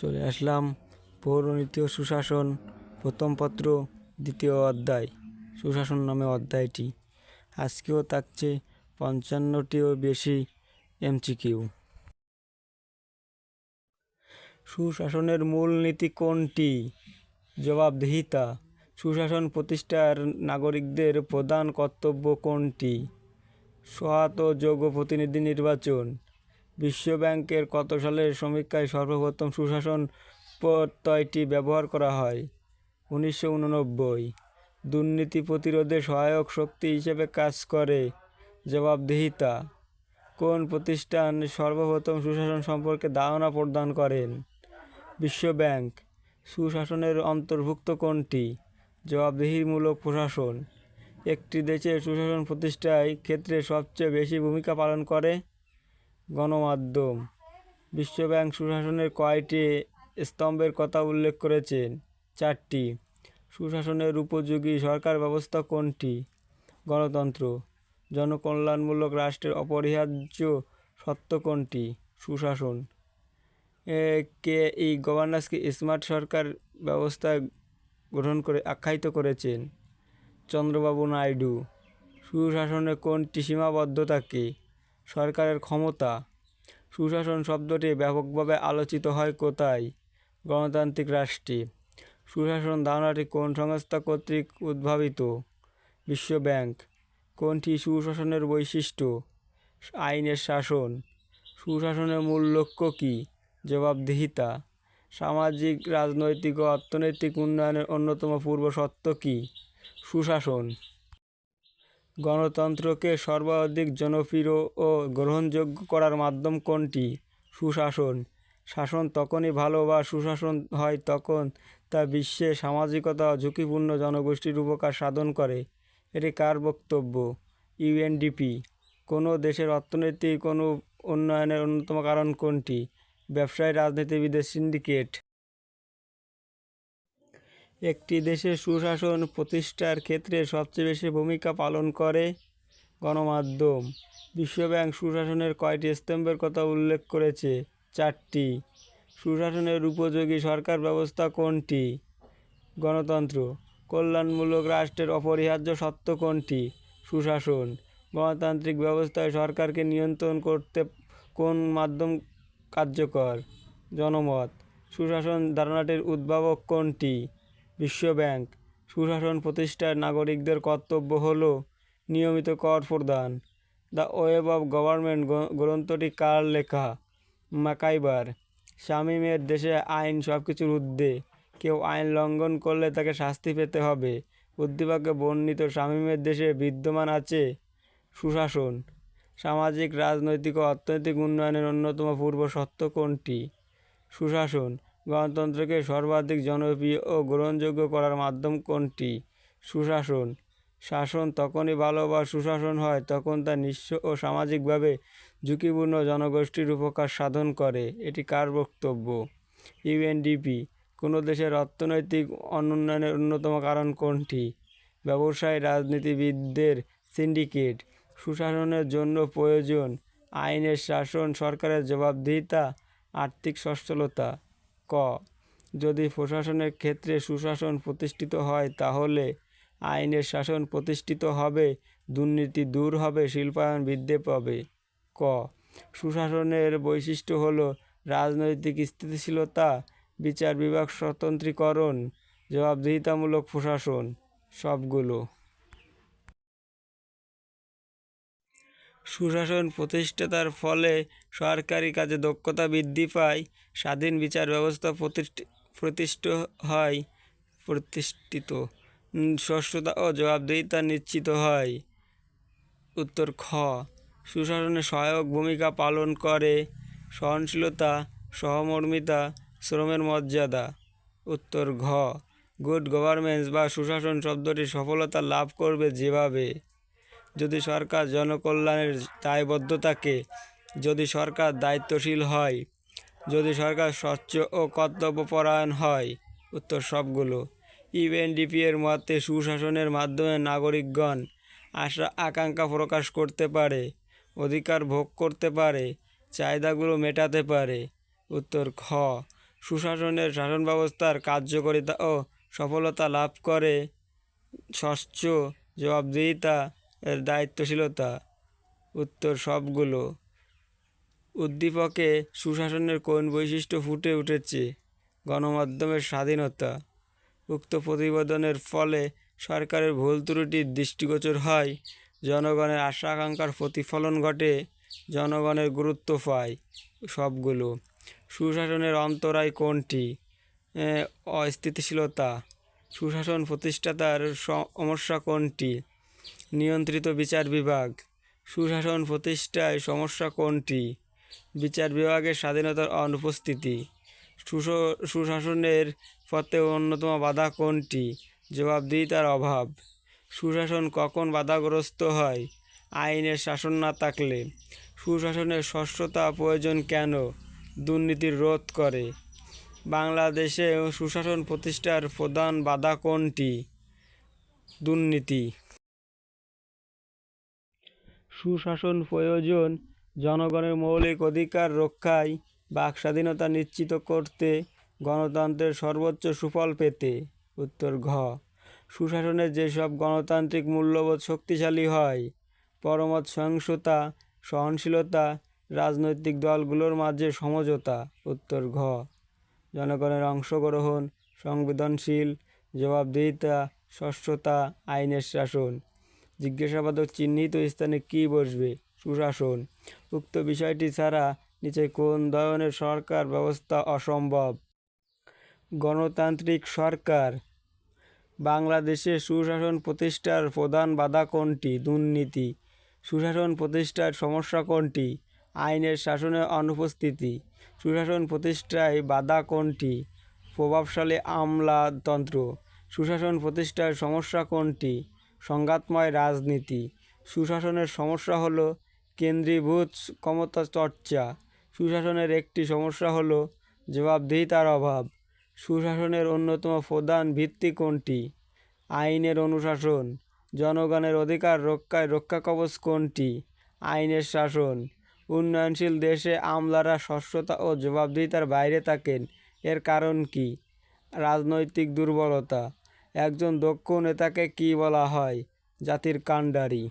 চলে আসলাম পৌরনীতি সুশাসন, প্রথম পত্র, দ্বিতীয় অধ্যায়। সুশাসন নামে অধ্যায়টি। আজকেও থাকছে পঞ্চান্নটিও বেশি এমসিকিউ। সুশাসনের মূল নীতি কোনটি? জবাবদিহিতা। সুশাসন প্রতিষ্ঠার নাগরিকদের প্রধান কর্তব্য কোনটি? সহায়ত ও যোগ্য প্রতিনিধি নির্বাচন। বিশ্বব্যাংকের কত সালের সমীক্ষায় সর্বপ্রথম সুশাসন প্রত্যয়টি ব্যবহার করা হয়? উনিশশো উননব্বই। দুর্নীতি প্রতিরোধে সহায়ক শক্তি হিসেবে কাজ করে জবাবদিহিতা। কোন প্রতিষ্ঠান সর্বপ্রথম সুশাসন সম্পর্কে ধারণা প্রদান করেন? বিশ্বব্যাংক। সুশাসনের অন্তর্ভুক্ত কোনটি? জবাবদিহিমূলক প্রশাসন। একটি দেশের সুশাসন প্রতিষ্ঠায় ক্ষেত্রে সবচেয়ে বেশি ভূমিকা পালন করে গণমাধ্যম। বিশ্বব্যাংক সুশাসনের কয়টি স্তম্ভের কথা উল্লেখ করেছেন? চারটি। সুশাসনের উপযোগী সরকার ব্যবস্থা কোনটি? গণতন্ত্র। জনকল্যাণমূলক রাষ্ট্রের অপরিহার্য সত্য কোনটি? সুশাসন। কে এই গভর্নেন্সকে স্মার্ট সরকার ব্যবস্থা গ্রহণ করে আখ্যায়িত করেছেন? চন্দ্রবাবু নাইডু। সুশাসনে কোনটি সীমাবদ্ধতাকে সরকারের ক্ষমতা। সুশাসন শব্দটি ব্যাপকভাবে আলোচিত হয় কোথায়? গণতান্ত্রিক রাষ্ট্রে সুশাসন ধারণাটি কোন সংস্থা কর্তৃক উদ্ভাবিত? বিশ্ব ব্যাংক কোনটি সুশাসনের বৈশিষ্ট্য? আইনের শাসন। সুশাসনের মূল লক্ষ্য কী? জবাবদিহিতা। সামাজিক, রাজনৈতিক ও অর্থনৈতিক উন্নয়নের অন্যতম পূর্ব কী? সুশাসন। গণতন্ত্রকে সর্বাধিক জনপ্রিয় ও গ্রহণযোগ্য করার মাধ্যম কোনটি? সুশাসন। শাসন তখনই ভালো বা সুশাসন হয় তখন তা বিশ্বে সামাজিকতা ঝুঁকিপূর্ণ জনগোষ্ঠীর উপকার সাধন করে। এটি কার বক্তব্য? ইউএনডিপি। কোনো দেশের অর্থনৈতিক কোনো উন্নয়নের অন্যতম কারণ কোনটি? ব্যবসায়ী, রাজনীতিবিদের সিন্ডিকেট। একটি দেশের সুশাসন প্রতিষ্ঠার ক্ষেত্রে সবচেয়ে বেশি ভূমিকা পালন করে গণমাধ্যম। বিশ্বব্যাংক সুশাসনের কয়টি স্তম্ভের কথা উল্লেখ করেছে? চারটি। সুশাসনের উপযোগী সরকার ব্যবস্থা কোনটি? গণতন্ত্র। কল্যাণমূলক রাষ্ট্রের অপরিহার্য সত্য কোনটি? সুশাসন। গণতান্ত্রিক ব্যবস্থায় সরকারকে নিয়ন্ত্রণ করতে কোন মাধ্যম কার্যকর? জনমত। সুশাসন ধারণাটির উদ্ভাবক কোনটি? বিশ্বব্যাংক সুশাসন প্রতিষ্ঠার নাগরিকদের কর্তব্য হল নিয়মিত কর প্রদান। দ্য ওয়েব অব গভর্নমেন্ট গ্রন্থটি কার লেখা? মাকাইবার শামীমের দেশে আইন সব কিছুর ঊর্ধ্বে। কেউ আইন লঙ্ঘন করলে তাকে শাস্তি পেতে হবে। উদ্দীপকে বর্ণিত শামীমের দেশে বিদ্যমান আছে সুশাসন। সামাজিক, রাজনৈতিক ও অর্থনৈতিক উন্নয়নের অন্যতম পূর্ব সত্য কোনটি? সুশাসন। গণতন্ত্রকে সর্বাধিক জনপ্রিয় ও গ্রহণযোগ্য করার মাধ্যম কোনটি? সুশাসন। শাসন তখনই ভালো বা সুশাসন হয় তখন তা নিঃস্ব ও সামাজিকভাবে ঝুঁকিপূর্ণ জনগোষ্ঠীর উপকার সাধন করে। এটি কার বক্তব্য? ইউএনডিপি। কোনো দেশের অর্থনৈতিক অনুন্নয়নের অন্যতম কারণ কোনটি? ব্যবসায়ী রাজনীতিবিদদের সিন্ডিকেট। সুশাসনের জন্য প্রয়োজন আইনের শাসন, সরকারের জবাবদিহিতা, আর্থিক সচ্ছলতা। ক। যদি প্রশাসনের ক্ষেত্রে সুশাসন প্রতিষ্ঠিত হয়, তাহলে আইনের শাসন প্রতিষ্ঠিত হবে, দুর্নীতি দূর হবে, শিল্পায়ন বৃদ্ধি পাবে। ক। সুশাসনের বৈশিষ্ট্য হলো রাজনৈতিক স্থিতিশীলতা, বিচার বিভাগ স্বতন্ত্রীকরণ, জবাবদিহিতামূলক প্রশাসন, সবগুলো। সুশাসন প্রতিষ্ঠাতার ফলে সরকারি কাজে দক্ষতা বৃদ্ধি পায় স্বাধীন বিচার ব্যবস্থা প্রতিষ্ঠি প্রতিষ্ঠিত হয়, প্রতিষ্ঠিত। স্বচ্ছতা ও জবাবদিহিতা নিশ্চিত হয়। উত্তর খ। সুশাসনে সহায়ক ভূমিকা পালন করে, সহনশীলতা, সহমর্মিতা, শ্রমের মর্যাদা। উত্তর ঘ। গুড গভর্নেন্স বা সুশাসন শব্দটি সফলতা লাভ করবে যেভাবে। যদি সরকার জনকল্যাণের দায়বদ্ধতাকে যদি সরকার দায়িত্বশীল হয় যদি সরকার স্বচ্ছ ও কর্তব্যপরায়ণ হয়, উত্তর সবগুলো। ইউএনডিপি এর মতে, সুশাসনের মাধ্যমে নাগরিকগণ আশা, আকাঙ্ক্ষা প্রকাশ করতে পারে, অধিকার ভোগ করতে পারে, চাহিদাগুলো মেটাতে পারে। উত্তর খ, সুশাসনের শাসন ব্যবস্থার কার্যকারিতা ও সফলতা লাভ করে স্বচ্ছ জবাবদিহিতা এর দায়িত্বশীলতা। উত্তর সবগুলো। উদ্দীপকে সুশাসনের কোন বৈশিষ্ট্য ফুটে উঠেছে? গণমাধ্যমের স্বাধীনতা। উক্ত প্রতিবেদনের ফলে সরকারের ভুল ত্রুটি দৃষ্টিগোচর হয়। জনগণের আশা আকাঙ্ক্ষার প্রতিফলন ঘটে, জনগণের গুরুত্ব পায় সবগুলো। সুশাসনের অন্তরায় কোনটি? অস্থিতিশীলতা। সুশাসন প্রতিষ্ঠাতার সমস্যা কোনটি? নিয়ন্ত্রিত বিচার বিভাগ। সুশাসন প্রতিষ্ঠায় সমস্যা কোনটি? বিচার বিভাগের স্বাধীনতার অনুপস্থিতি। সুশ- সুশাসনের পথে অন্যতম বাধা কোনটি? জবাবদিহিতার অভাব। সুশাসন কখন বাধাগ্রস্ত হয়? আইনের শাসন না থাকলে। সুশাসনের স্বচ্ছতা প্রয়োজন কেন? দুর্নীতির রোধ করে। বাংলাদেশে সুশাসন প্রতিষ্ঠার প্রধান বাধা কোনটি? দুর্নীতি। সুশাসন প্রয়োজন জনগণের মৌলিক অধিকার রক্ষায় বাক স্বাধীনতা নিশ্চিত করতে গণতন্ত্রের সর্বোচ্চ সুফল পেতে। উত্তর ঘ। সুশাসনের যেসব গণতান্ত্রিক মূল্যবোধ শক্তিশালী হয়, পরমত সহিংসতা, সহনশীলতা, রাজনৈতিক দলগুলোর মাঝে সমঝোতা। উত্তর ঘ। জনগণের অংশগ্রহণ, সংবেদনশীল, জবাবদিহিতা, স্বচ্ছতা, আইনের শাসন। জিজ্ঞাসাবাদক চিহ্নিত স্থানে কী বসবে? সুশাসন। উক্ত বিষয়টি ছাড়া নিচে কোন ধরনের সরকার ব্যবস্থা অসম্ভব? গণতান্ত্রিক সরকার। বাংলাদেশে সুশাসন প্রতিষ্ঠার প্রধান বাধা কোনটি? দুর্নীতি। সুশাসন প্রতিষ্ঠার সমস্যা কোনটি? আইনের শাসনের অনুপস্থিতি। সুশাসন প্রতিষ্ঠায় বাধা কোনটি? প্রভাবশালী আমলাতন্ত্র। সুশাসন প্রতিষ্ঠার সমস্যা কোনটি? সংঘাতময় রাজনীতি। সুশাসনের সমস্যা হলো কেন্দ্রীভূত ক্ষমতা চর্চা। সুশাসনের একটি সমস্যা হলো জবাবদিহিতার অভাব। সুশাসনের অন্যতম প্রধান ভিত্তি কোনটি? আইনের অনুশাসন। জনগণের অধিকার রক্ষায় রক্ষা কবচ কোনটি? আইনের শাসন। উন্নয়নশীল দেশে আমলারা স্বচ্ছতা ও জবাবদিহিতার বাইরে থাকেন। এর কারণ কি? রাজনৈতিক দুর্বলতা। একজন দক্ষ নেতাকে কী বলা হয়? জাতির কাণ্ডারি।